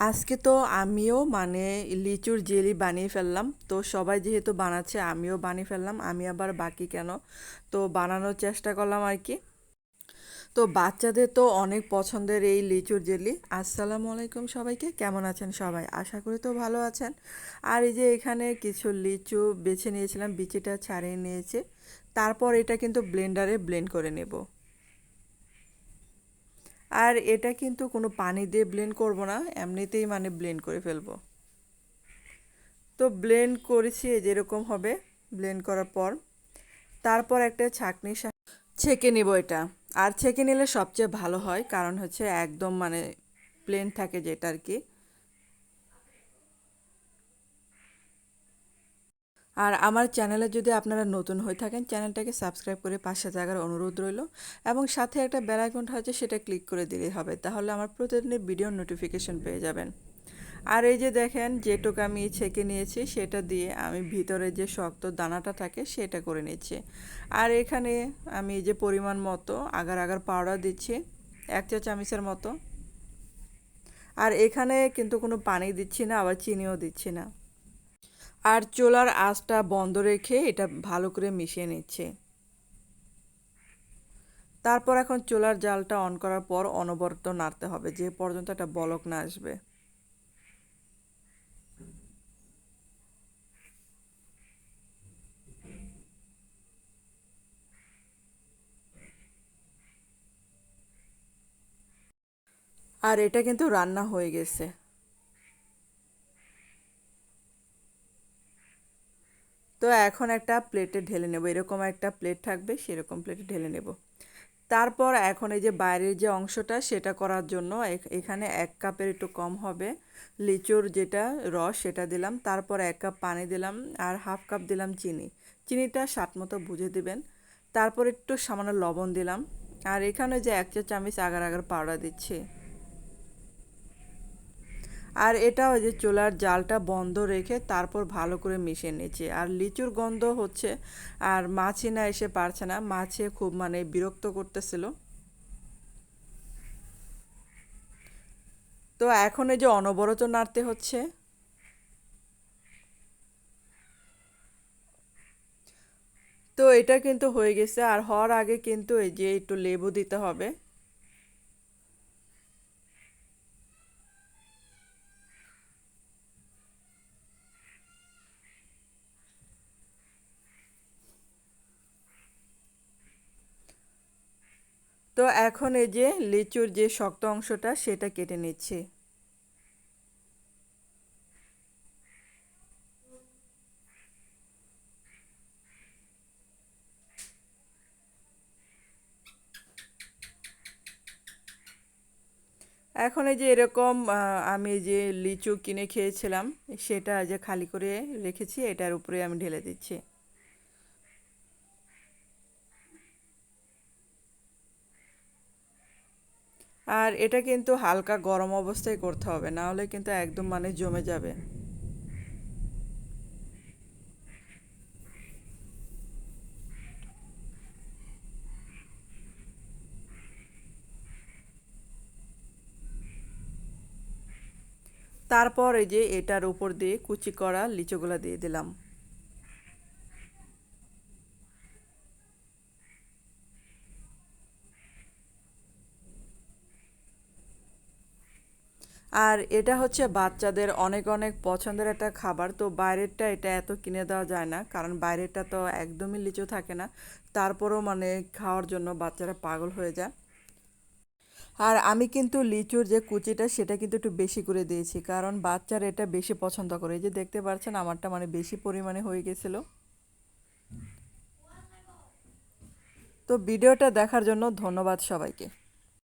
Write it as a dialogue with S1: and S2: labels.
S1: আজকে তো আমিও মানে লিচুর জেলি বানিয়ে ফেললাম। তো সবাই যেহেতু বানাচ্ছে, আমিও বানিয়ে ফেললাম, আমি আবার বাকি কেন? তো বানানোর চেষ্টা করলাম আর কি। তো বাচ্চাদের তো অনেক পছন্দের এই লিচুর জেলি। আসসালামু আলাইকুম সবাইকে, কেমন আছেন সবাই? আশা করি তো ভালো আছেন। আর এই যে এখানে কিছু লিচু বেছে নিয়েছিলাম, বিচিটা ছাড়িয়ে নিয়েছে। তারপর এটা কিন্তু ব্লেন্ডারে ব্লেন্ড করে নেব। আর এটা কিন্তু কোনো পানি দিয়ে ব্লেন্ড করব না, এমনিতেই মানে ব্লেন্ড করে ফেলব। তো ব্লেন্ড করেছি যেরকম হবে ব্লেন্ড করার পর। তারপর একটা ছাঁকনি ছেঁকে নিব এটা। আর ছেঁকে নিলে সবচেয়ে ভালো হয়, কারণ হচ্ছে একদম মানে প্লেন থাকে যেটা আর কি। আর আমার চ্যানেলে যদি আপনারা নতুন হয়ে থাকেন চ্যানেলটাকে সাবস্ক্রাইব করে পাশে থাকার অনুরোধ রইল এবং সাথে একটা বেল আছে সেটা ক্লিক করে দিলেই হবে, তাহলে আমার প্রতিদিনের ভিডিও নোটিফিকেশন পেয়ে যাবেন। আর এই যে দেখেন যেটুকু আমি ছেঁকে নিয়েছি, সেটা দিয়ে আমি ভিতরে যে শক্ত দানাটা থাকে, সেটা করে নিচ্ছি। আর এখানে আমি যে পরিমাণ মতো আগার আগার পাউডার দিচ্ছি, এক চা চামচের মতো। আর এখানে কিন্তু কোনো পানি দিচ্ছি না, আবার চিনিও দিচ্ছি না। আর চোলার আঁচটা বন্ধ রেখে এটা ভালো করে মিশিয়ে নিচ্ছে। তারপর এখন চোলার জালটা অন করার পর অনবরত নাড়তে হবে, যে পর্যন্ত একটা বলক না আসবে। আর এটা কিন্তু রান্না হয়ে গেছে। তো এখন একটা প্লেটে ঢেলে নেব। এরকম একটা প্লেট থাকবে, সেরকম প্লেটে ঢেলে নেব। তারপর এখন এই যে বাইরের যে অংশটা, সেটা করার জন্য এখানে এক কাপের একটু কম হবে। লিচুর যেটা রস সেটা দিলাম। তারপর এক কাপ পানি দিলাম আর হাফ কাপ দিলাম চিনি। চিনিটা স্বাদ মতো বুঝে দিবেন। তারপর একটু সামান্য লবণ দিলাম। আর এখানে যে এক চা চামচ আগার আগার পাউডার দিচ্ছি। আর এটা ওই যে চুলার জালটা বন্ধ রেখে তারপর ভালো করে মিশিয়ে নিচ্ছি। আর লিচুর গন্ধ হচ্ছে আর মাছি না এসে পারছে না। মাছে খুব মানে বিরক্ত করতেছিল। তো এখন এই যে অনবরত নাড়তে হচ্ছে। তো এটা কিন্তু হয়ে গেছে। আর হওয়ার আগে কিন্তু এই যে একটু লেবু দিতে হবে। তো এখন এই যে লিচুর যে শক্ত অংশটা, সেটা কেটে নিচ্ছি। এখন এই যে এরকম আমি যে লিচু কিনে খেয়েছিলাম, সেটা যে খালি করে রেখেছি, এটার উপরে আমি ঢেলে দিচ্ছি। আর এটা কিন্তু হালকা গরম অবস্থায় করতে হবে, না হলে কিন্তু একদম মানে জমে যাবে। তারপর এই যে এটার উপর দিয়ে কুচি করা লিচুগুলা দিয়ে দিলাম। আর এটা হচ্ছে বাচ্চাদের অনেক অনেক পছন্দের একটা খাবার। তো বাইরেরটা এটা এত কিনে দেওয়া যায় না, কারণ বাইরেরটা তো একদমই লিচু থাকে না। তারপরেও মানে খাওয়ার জন্য বাচ্চারা পাগল হয়ে যায়। আর আমি কিন্তু লিচুর যে কুচিটা, সেটা কিন্তু একটু বেশি করে দিয়েছি, কারণ বাচ্চারা এটা বেশি পছন্দ করে। এই যে দেখতে পাচ্ছেন, আমারটা মানে বেশি পরিমাণে হয়ে গেছিল। তো ভিডিওটা দেখার জন্য ধন্যবাদ সবাইকে।